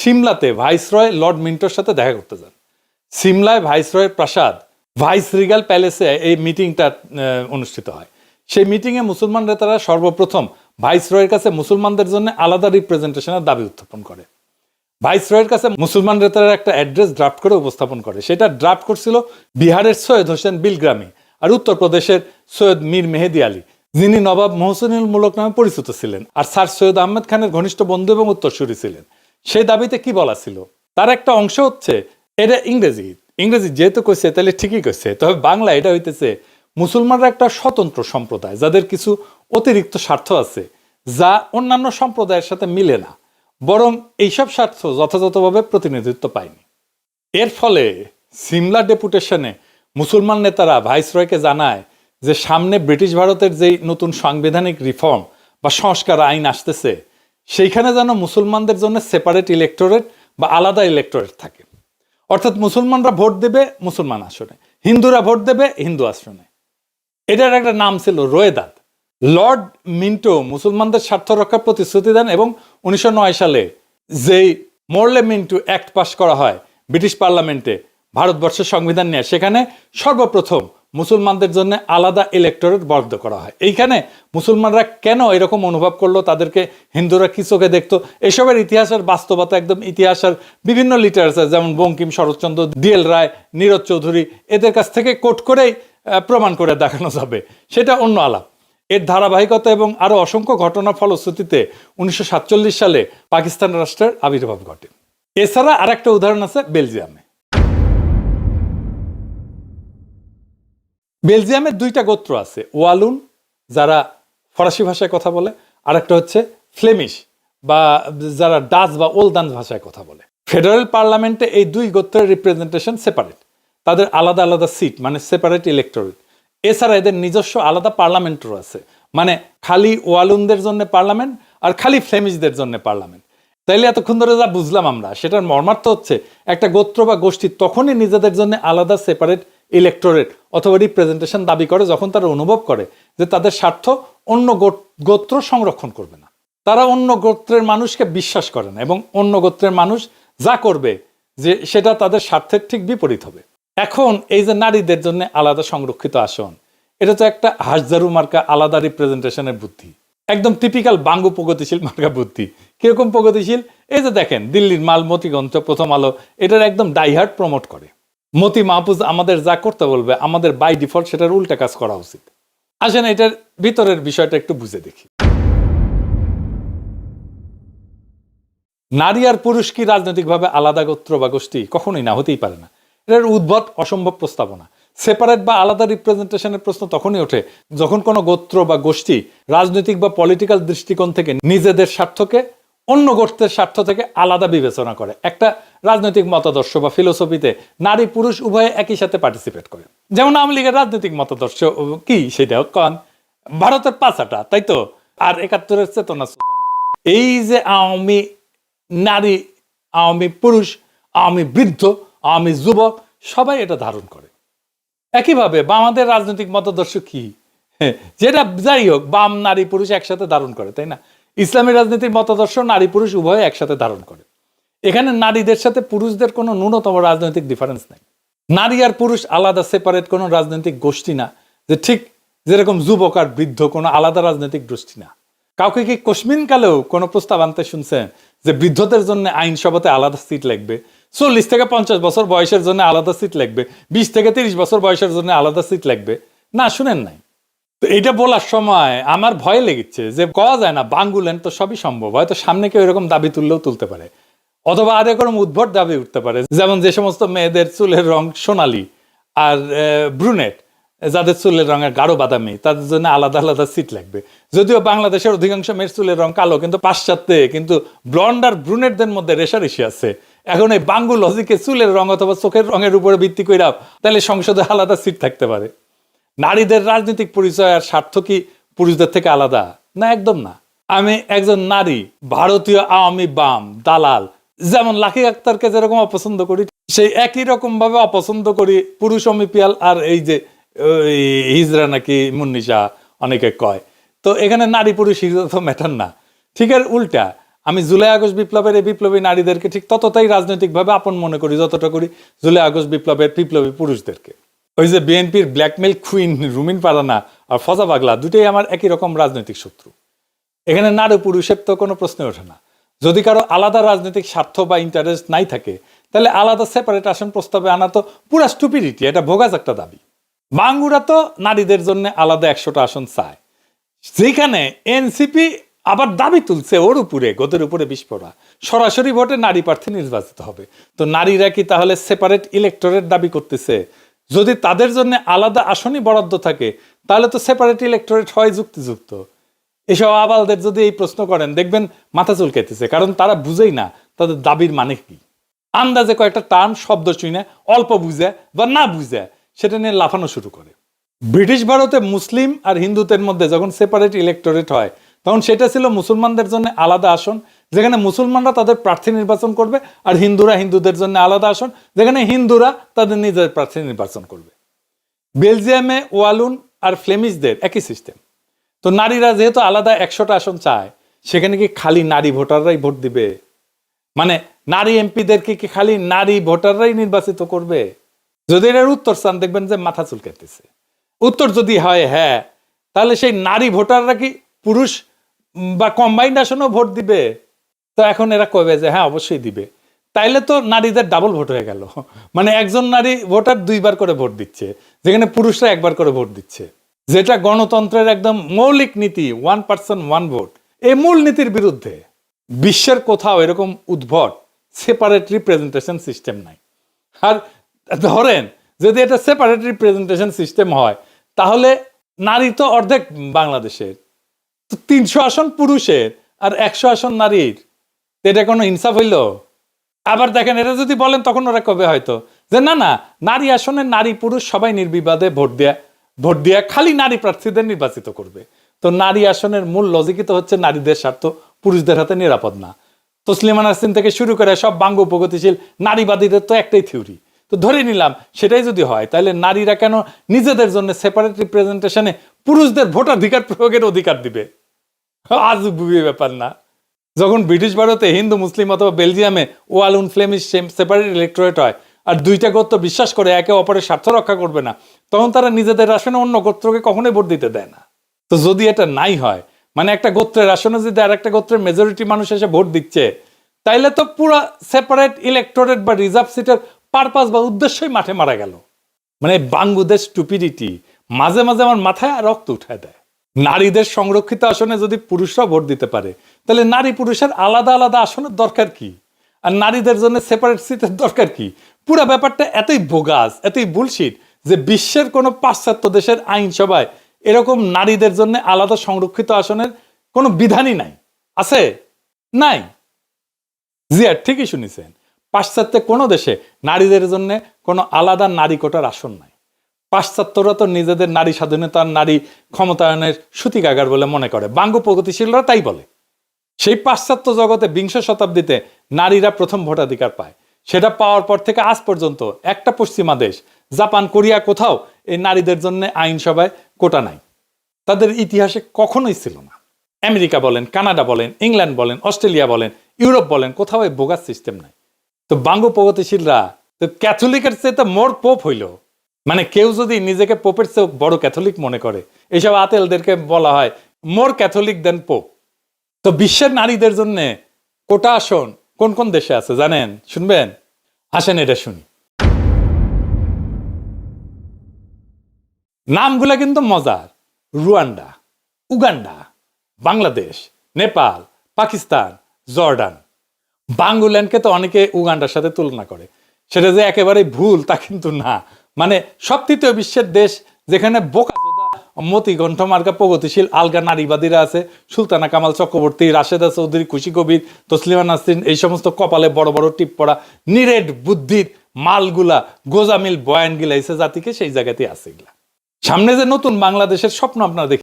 সিমলাতে viceroy Lord মিন্টোর সাথে দেখা করতে যান। সিমলায় ভাইসরয়ের প্রাসাদ, ভাইস রিগাল প্যালেসে এই মিটিংটা অনুষ্ঠিত হয়। সেই মিটিংয়ে মুসলমান নেতারা সর্বপ্রথম ভাইসরয়ের কাছে মুসলমানদের জন্য আলাদা রিপ্রেজেন্টেশনের দাবি উত্থাপন করে। ভাইসরয়ের কাছে মুসলমান নেতারা একটা অ্যাড্রেস ড্রাফট করে উপস্থাপন করে। সেটা ড্রাফট করছিল বিহারের সৈয়দ হোসেন বিলগ্রামী আর উত্তরপ্রদেশের সৈয়দ মীর মেহেদি আলী, যিনি নবাব মোহসিনুল মূলক নামে পরিচিত ছিলেন। আর স্যার সৈয়দ আহমেদ খানের ঘনিষ্ঠ বন্ধু এবং উত্তরসূরি ছিলেন। সেই দাবিতে কি বলা ছিল? তার একটা অংশ হচ্ছে, এটা ইংরেজি। ইংরেজি যেহেতু কইছে, তাহলে ঠিকই কইছে। তবে বাংলা এটা হইতেছে মুসলমানরা একটা স্বতন্ত্র সম্প্রদায়, যাদের কিছু অতিরিক্ত স্বার্থ আছে, যা অন্যান্য সম্প্রদায়ের সাথে মিলে না। বরং এইসব স্বার্থ যথাযথভাবে প্রতিনিধিত্ব পায়নি। এর ফলে সিমলা ডেপুটেশনে মুসলমান নেতারা ভাইসরয়কে জানায় যে সামনে ব্রিটিশ ভারতের যেই নতুন সাংবিধানিক রিফর্ম বা সংস্কার আইন আসতেছে সেইখানে যেন মুসলমানদের জন্য সেপারেট ইলেকটোরেট বা আলাদা ইলেকটোরেট থাকে। অর্থাৎ মুসলমানরা ভোট দেবে মুসলমান আসনে, হিন্দুরা ভোট দেবে হিন্দু আসনে। এটার একটা নাম ছিল রোয়েদাত লর্ড মিন্টো মুসলমানদের স্বার্থ রক্ষার প্রতিশ্রুতি দেন এবং উনিশশো নয় সালে যেই মোরলে মিন্টু অ্যাক্ট পাশ করা হয় ব্রিটিশ পার্লামেন্টে ভারতবর্ষের সংবিধান নিয়ে, সেখানে সর্বপ্রথম মুসলমানদের জন্য আলাদা ইলেকটোরেট বরাদ্দ করা হয়। এইখানে মুসলমানরা কেন এরকম অনুভব করল? তাদেরকে হিন্দুরা কি চোখে দেখতো? এসবের ইতিহাসের বাস্তবতা একদম ইতিহাসের বিভিন্ন লিটারেচার যেমন বঙ্কিম শরৎচন্দ্র ডিএল রায়, নীরজ চৌধুরী, এদের কাছ থেকে কোট করেই প্রমাণ করে দেখানো যাবে। সেটা অন্য আলাপ। এর ধারাবাহিকতা এবং আরও অসংখ্য ঘটনার ফলশ্রুতিতে উনিশশো সাতচল্লিশ সালে পাকিস্তান রাষ্ট্রের আবির্ভাব ঘটে। এছাড়া আরেকটা উদাহরণ আছে বেলজিয়ামে। বেলজিয়ামের দুইটা গোত্র আছে, ওয়ালুন, যারা ফরাসি ভাষায় কথা বলে আর একটা হচ্ছে ফ্লেমিশ, বা যারা ডাচ বা ওলদান ভাষায় কথা বলে। ফেডারেল পার্লামেন্টে এই দুই গোত্রের রিপ্রেজেন্টেশন সেপারেট তাদের আলাদা আলাদা সিট মানে সেপারেট ইলেকটোরেট এছাড়া এদের নিজস্ব আলাদা পার্লামেন্টও আছে মানে খালি ওয়ালুনদের জন্য পার্লামেন্ট আর খালি ফ্লেমিশদের জন্য পার্লামেন্ট। তাইলে এতক্ষণ ধরে যা বুঝলাম আমরা, সেটার মর্মার্থ হচ্ছে একটা গোত্র বা গোষ্ঠী তখনই নিজেদের জন্য আলাদা সেপারেট ইলেকটোরেট অথবা রিপ্রেজেন্টেশন দাবি করে যখন তারা অনুভব করে যে তাদের স্বার্থ অন্য গোত্র সংরক্ষণ করবে না। তারা অন্য গোত্রের মানুষকে বিশ্বাস করে না এবং অন্য গোত্রের মানুষ যা করবে যে সেটা তাদের স্বার্থের ঠিক বিপরীত হবে। এখন এই যে নারীদের জন্য আলাদা সংরক্ষিত আসন, এটা তো একটা হাসজারু মার্কা আলাদা রিপ্রেজেন্টেশনের বুদ্ধি। একদম টিপিক্যাল বাঙ্গু প্রগতিশীল মার্কা বুদ্ধি। কীরকম প্রগতিশীল? এই যে দেখেন, দিল্লির মালমতিগঞ্জ প্রথম আলো, এটার একদম ডাইহার্ট প্রমোট করে। মতি মাহফুজ আমাদের যা করতে বলবে, আমাদের বাই ডিফল্ট সেটার উল্টা কাজ করা উচিত। আসেন, এটার ভিতরের বিষয়টা একটু বুঝে দেখি। নারী আর পুরুষ কি রাজনৈতিকভাবে আলাদা গোত্র বা গোষ্ঠী? কখনোই না, হতেই পারে না। এটার উদ্ভট অসম্ভব প্রস্তাবনা। সেপারেট বা আলাদা রিপ্রেজেন্টেশনের প্রশ্ন তখনই ওঠে যখন কোনো গোত্র বা গোষ্ঠী রাজনৈতিক বা পলিটিক্যাল দৃষ্টিকোণ থেকে নিজেদের স্বার্থকে অন্য গোষ্ঠের স্বার্থ থেকে আলাদা বিবেচনা করে। একটা রাজনৈতিক মতাদর্শ বা ফিলোসফিতে নারী পুরুষ উভয়ে একই সাথে পার্টিসিপেট করে। যেমন আওয়ামী লীগের রাজনৈতিক মতাদর্শ কি সেটা কন? ভারতের পাঁচাটা তাই তো? আর একাত্তরের চেতনা এই যে আওয়ামী নারী আওয়ামী পুরুষ আওয়ামী বৃদ্ধ আওয়ামী যুবক সবাই এটা ধারণ করে। একইভাবে বামাদের রাজনৈতিক মতাদর্শ কি? হ্যাঁ, যেটা যাই হোক বাম নারী পুরুষ একসাথে ধারণ করে তাই না? ইসলামী রাজনীতির মতাদর্শ নারী পুরুষ উভয় একসাথে ধারণ করে। এখানে নারীদের সাথে পুরুষদের কোনো ন্যূনতম রাজনৈতিক ডিফারেন্স নেই। নারী আর পুরুষ আলাদা সেপারেট কোনো রাজনৈতিক গোষ্ঠী না, যে ঠিক যেরকম যুবক আর বৃদ্ধ কোনো আলাদা রাজনৈতিক গোষ্ঠী না। কাউকে কি কালেও কোনো প্রস্তাব আনতে শুনছেন যে বৃদ্ধদের জন্য আইনসভাতে আলাদা সিট লাগবে? চল্লিশ থেকে পঞ্চাশ বছর বয়সের জন্য আলাদা সিট লাগবে, বিশ থেকে তিরিশ বছর বয়সের জন্য আলাদা সিট লাগবে? না, শুনেন নাই। তো এটা বলার সময় আমার ভয় লেগেছে যে কওয়া যায় না, বাঙ্গুলেন তো সবই সম্ভব। হয়তো সামনে কেউ এরকম দাবি তুললেও তুলতে পারে। অথবা আর এরকম উদ্ভট দাবি উঠতে পারে, যেমন যে সমস্ত মেয়েদের চুলের রং সোনালি আর ব্রুনেট, যাদের চুলের রঙের গাঢ় বাদামি, তাদের জন্য আলাদা আলাদা সিট লাগবে। যদিও বাংলাদেশের অধিকাংশ মেয়ের চুলের রং কালো, কিন্তু পাশ্চাত্যে কিন্তু ব্লন্ড আর ব্রুনেটদের মধ্যে রেশারেশি আছে। এখন এই বাঙ্গু লজিকে চুলের রং অথবা চোখের রঙের উপরে ভিত্তি করে তাহলে সংসদে আলাদা সিট থাকতে পারে। নারীদের রাজনৈতিক পরিচয় আর স্বার্থ কি পুরুষদের থেকে আলাদা? না, একদম না। আমি একজন নারী, ভারতীয় আওয়ামী বাম, দালাল, যেমন লাকি আক্তারকে যেরকম অপছন্দ করি, সেই একই রকম ভাবে অপছন্দ করি পুরুষ অমিপিয়াল আর এই যে হিজরা নাকি মুন্নিশা অনেকে কয়। তো এখানে নারী পুরুষ হিজরা তো ম্যাটার না। ঠিক আর উল্টা, আমি জুলাই আগস্ট বিপ্লবের এই বিপ্লবী নারীদেরকে ঠিক ততটাই রাজনৈতিকভাবে আপন মনে করি যতটা করি জুলাই আগস্ট বিপ্লবের বিপ্লবী পুরুষদেরকে। ওই যে বিএনপির ব্ল্যাকমেল কুইন রুমিন পারানা আর ফজা পাগলা দুটোই আমার একই রকম রাজনৈতিক শত্রু। এখানে নারী পুরুষের তো কোনো প্রশ্নই ওঠে না। যদি কারও আলাদা রাজনৈতিক স্বার্থ বা ইন্টারেস্ট নাই থাকে, তাহলে আলাদা সেপারেট আসন প্রস্তাবে আনা তো পুরা স্টুপিডিটি এটা ভোগাজ একটা দাবি। বাঙ্গুরা তো নারীদের জন্য আলাদা একশোটা আসন চায়। যেখানে এনসিপি আবার দাবি তুলছে ওর উপরে, গোদের উপরে বিস্ফোরা সরাসরি ভোটে নারী প্রার্থী নির্বাচিত হবে। তো নারীরা কি তাহলে সেপারেট ইলেক্টরেট দাবি করতেছে? যদি তাদের জন্য আলাদা আসনই বরাদ্দ থাকে, তাহলে তো সেপারেট ইলেক্টরেট হয় যুক্তিযুক্ত। এসব আবালদের যদি এই প্রশ্ন করেন, দেখবেন মাথা চুলকাইতেছে, কারণ তারা বুঝেই না তাদের দাবির মানে কি। আন্দাজে কয়েকটা টার্ম শব্দ শুনে অল্প বুঝে বা না বুঝে, সেটা নিয়ে লাফানো শুরু করে। ব্রিটিশ ভারতে মুসলিম আর হিন্দুদের মধ্যে যখন সেপারেট ইলেক্টোরেট হয়, তখন সেটা ছিল মুসলমানদের জন্য আলাদা আসন যেখানে মুসলমানরা তাদের প্রার্থী নির্বাচন করবে আর হিন্দুরা হিন্দুদের জন্য আলাদা আসন, যেখানে হিন্দুরা তাদের নিজের প্রার্থী নির্বাচন করবে। বেলজিয়ামে ওয়ালুন আর ফ্লেমিশদের একই সিস্টেম। তো নারীরা যেহেতু আলাদা একশোটা আসন চায়, সেখানে কি খালি নারী ভোটাররাই ভোট দিবে? মানে নারী এমপিদেরকে কি খালি নারী ভোটাররাই নির্বাচিত করবে? যদি এটার উত্তর চান, দেখবেন যে মাথা চুলকাইতেছে। উত্তর যদি হয় হ্যাঁ তাহলে সেই নারী ভোটাররা কি পুরুষ বা কম্বাইন্ড আসনেও ভোট দিবে? তো এখন এরা কবে যে হ্যাঁ অবশ্যই দিবে। তাইলে তো নারীদের ডাবল ভোট হয়ে গেল। মানে একজন নারী ভোটার দুইবার করে ভোট দিচ্ছে, যেখানে পুরুষরা একবার করে ভোট দিচ্ছে। যেটা গণতন্ত্রের একদম মৌলিক নীতি ওয়ান পার্সন ওয়ান ভোট এই মূল নীতির বিরুদ্ধে বিশ্বের কোথাও এরকম উদ্ভট সেপারেট রিপ্রেজেন্টেশন সিস্টেম নাই। আর ধরেন, যদি এটা সেপারেট রিপ্রেজেন্টেশন সিস্টেম হয়, তাহলে নারী তো অর্ধেক বাংলাদেশের। তিনশো আসন পুরুষের আর একশো আসন নারীর। তো এটা কোনো ইনসাফ হইল? আবার দেখেন, এটা যদি বলেন তখন ওরা কবে হয়তো? যে না না, নারী আসনে নারী পুরুষ সবাই নির্বিবাদে ভোট দেয়া ভোট দেয়া খালি নারী প্রার্থীদের নির্বাচিত করবে। তো নারী আসনের মূল লজিকই তো হচ্ছে নারীদের স্বার্থ, পুরুষদের হাতে নিরাপদ না। তসলিমা নাসরিন থেকে শুরু করে সব বাঙ্গ প্রগতিশীল নারীবাদীদের তো একটাই থিওরি তো ধরে নিলাম, সেটাই যদি হয়, তাহলে নারীরা কেন নিজেদের জন্য সেপারেট রিপ্রেজেন্টেশনে পুরুষদের ভোটাধিকার প্রয়োগের অধিকার দিবে? আজ ব্যাপার না। যখন ব্রিটিশ ভারতে হিন্দু, মুসলিম অথবা বেলজিয়ামে ওয়ালুন ফ্লেমিশ সেপারেট ইলেকট্রেট হয় আর দুইটা গোত্র বিশ্বাস করে একে অপরের স্বার্থ রক্ষা করবে না, তখন তারা নিজেদের আসনে অন্য গোত্রকে কখনোই ভোট দিতে দেয় না। তো যদি এটা নাই হয় মানে একটা গোত্রের আসনে যদি আর একটা গোত্রের মেজরিটি মানুষ এসে ভোট দিচ্ছে, তাইলে তো পুরো সেপারেট ইলেকটোরেট বা রিজার্ভ সিটের পারপাস বা উদ্দেশ্যই মাঠে মারা গেল। মানে বাংলাদেশ স্টুপিডিটি মাঝে মাঝে আমার মাথায় রক্ত উঠায় দেয়। নারীদের সংরক্ষিত আসনে যদি পুরুষরা ভোট দিতে পারে, তাহলে নারী পুরুষের আলাদা আলাদা আসনের দরকার কি? আর নারীদের জন্য সেপারেট সিটের দরকার কি? পুরো ব্যাপারটা এতই বোগাস, এতই বুলশিট যে বিশ্বের কোনো পাশ্চাত্য দেশের আইনসভায় এরকম নারীদের জন্য আলাদা সংরক্ষিত আসনের কোনো বিধানই নাই। আছে? নাই। জিয়া ঠিকই শুনেছেন, পাশ্চাত্যে কোনো দেশে নারীদের জন্য কোনো আলাদা নারী কোটার আসন নাই। পাশ্চাত্যরা তো নিজেদের নারী স্বাধীনতার নারী ক্ষমতায়নের সুতিকাগার বলে মনে করে। বাঙ্গ প্রগতিশীলরা তাই বলে। সেই পাশ্চাত্য জগতে বিংশ শতাব্দীতে নারীরা প্রথম ভোটাধিকার পায়। সেটা পাওয়ার পর থেকে আজ পর্যন্ত একটা পশ্চিমা দেশ, জাপান, কোরিয়া কোথাও এই নারীদের জন্য আইনসভায় কোটা নাই। তাদের ইতিহাসে কখনোই ছিল না। আমেরিকা বলেন, কানাডা বলেন, ইংল্যান্ড বলেন, অস্ট্রেলিয়া বলেন, ইউরোপ বলেন, কোথাও এই বোগাস সিস্টেম নাই। তো বাঙ্গ প্রগতিশীলরা তো ক্যাথলিকের চেয়ে তো মোর পোপ হইল। মানে কেউ যদি নিজেকে পোপের চেয়ে বড় ক্যাথলিক মনে করে এইসব আতেলদেরকে বলা হয়, মোর ক্যাথলিক দেন পোপ তো বিশ্বের নারীদের জন্য কোটা আসন কোন কোন দেশে আছে জানেন? শুনবেন? আসেন এটা শুনি। নামগুলা কিন্তু মজার। Rwanda, Uganda, Bangladesh, Nepal, Pakistan, Jordan. বাঙ্গুল্যান্ডকে তো অনেকে উগান্ডার সাথে তুলনা করে। সেটা যে একেবারে ভুল তা কিন্তু না। মানে সব তৃতীয় বিশ্বের দেশ যেখানে বোকা মতি মার্কা প্রগতিশীল আলগা নারীবাদীরা আছে। সুলতানা কামাল চক্রবর্তী, রাশেদা চৌধুরী, খুশি কবির, তসলিমা নাসরিন, এই সমস্ত কপালে বড় বড় টিপ পড়া নিরেট বুদ্ধির মালগুলা, গোজামিল বয়ানগুলা এসে জাতিকে, সেই জায়গাতে আছে সামনে যে নতুন বাংলাদেশের স্বপ্ন আপনারা দেখি